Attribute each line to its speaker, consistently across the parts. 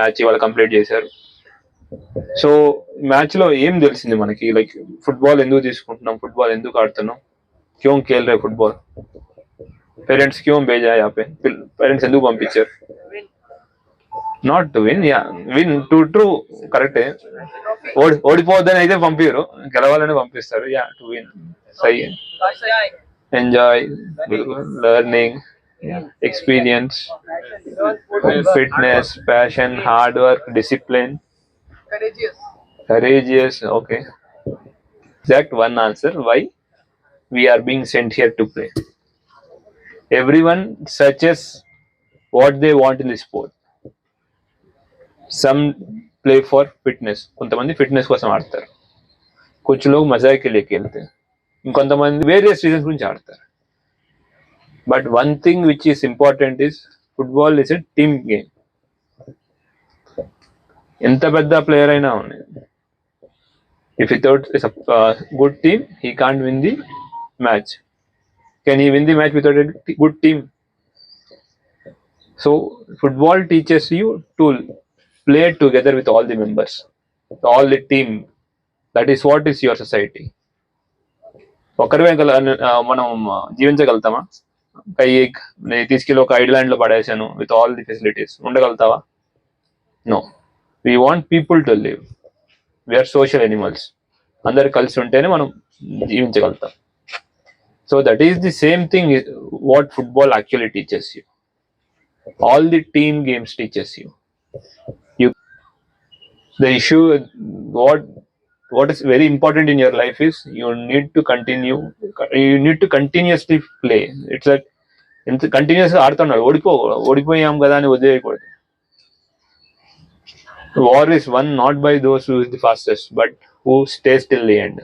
Speaker 1: Match ఇవాళ complete చేశారు. So మ్యాచ్లో ఏం తెలిసింది మనకి? లైక్ ఫుట్బాల్ ఎందుకు తీసుకుంటున్నాం? ఫుట్బాల్ ఎందుకు ఆడుతున్నాం? క్యోం కేల్ రే ఫుట్బాల్ పేరెంట్స్ క్యూం బేజా యాపే? పేరెంట్స్ ఎందుకు పంపించారు? నాట్ టు విన్ యా విన్ టు ట్రూ కరెక్టే ఓడి ఓడిపోవద్దని అయితే పంపిరు గెలవాలని పంపిస్తారు. యా to win Sye enjoy learning experience fitness, passion, hard work, discipline. Courageous. Courageous, okay. Exact one answer why we are being sent here to play. Everyone searches what they want in the sport. Some play for fitness కొంతమంది fitness కోసం ఆడతారు కొంచెం లోపు మజాకి లేకి వెళ్తారు ఇంకొంతమంది various reasons గురించి ఆడతారు but one thing which is important is football is a team game ఎంత పెద్ద ప్లేయర్ అయినా ఉన్నాయి if without good team he can't win the match can he win the match without good team so football teachers you to play together with all the members all the team that is what is your society ఒకరివే గల ఆ, మనం జీవించగలుగుతామా కై తీసుకెళ్ళి ఒక ఐడ్లాండ్లో పడేసాను with all the facilities ఉండగలుగుతావా? No we want people to live we are social animals అందరు కలిసి ఉంటేనే మనం జీవించగలుగుతాం. So that is the same thing what football actually teachers you all the team games teachers you you issue what what is very important in your life is you need to continue you need to continuously play it's like ఎంత continuous గా ఆడుతున్నాడు ఓడిపో ఓడిపోయాం కదా అని వదిలేయకూడదు war is one not by those who is the fastest but who stays till the end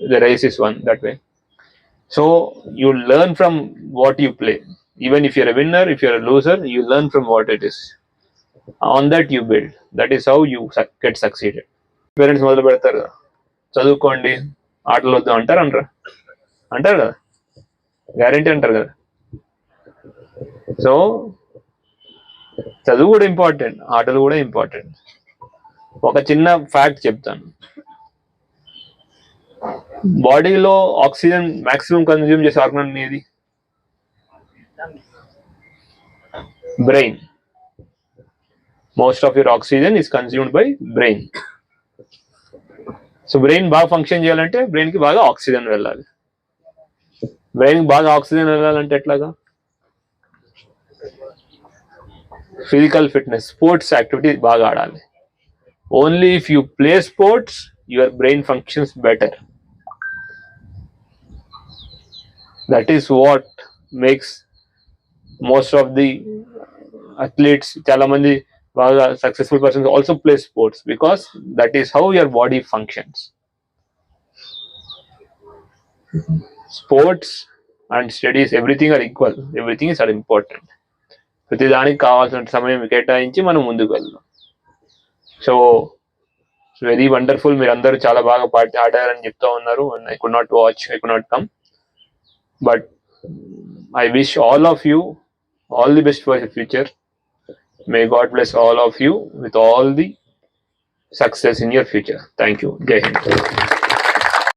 Speaker 1: the race is won that way so you learn from what you play even if you're winner if you're loser you learn from what it is on that you build that is how you get succeeded parents మొదలు పెడతారు కదా చదువుకోండి ఆటలు వద్దు అంటారు అంటారా అంటారు కదా? గ్యారంటీ అంటారు కదా? సో చదువు కూడా ఇంపార్టెంట్ ఆటలు కూడా ఇంపార్టెంట్ ఒక చిన్న ఫ్యాక్ట్ చెప్తాను. బాడీలో ఆక్సిజన్ మాక్సిమం కన్జ్యూమ్ చేసే ఆర్గన్ ఏది? Brain most of your oxygen is consumed by brain so brain బాగా ఫంక్షన్ చేయాలంటే బ్రెయిన్ కి బాగా ఆక్సిజన్ వెళ్ళాలి బ్రెయిన్ బాగా ఆక్సిజన్ వెళ్ళాలంటే ఎట్లాగా ఫిజికల్ ఫిట్నెస్ స్పోర్ట్స్ యాక్టివిటీ బాగా ఆడాలి only if you play sports your brain functions better that is what makes most of the athletes చాలా మంది బాగా successful persons also play sports because that is how your body functions sports and studies everything are equal everything is are important ప్రతిదానికి కావాల్సిన సమయం కేటాయించి మనం ముందుకు వెళ్దాం. సో వెరీ వండర్ఫుల్ మీరు అందరూ చాలా బాగా పాట ఆడారని చెప్తా ఉన్నారు. I could not watch I could not come but I wish all of you all the best for the future May God bless all of you with all the success in your future. Thank you. Jai Hind.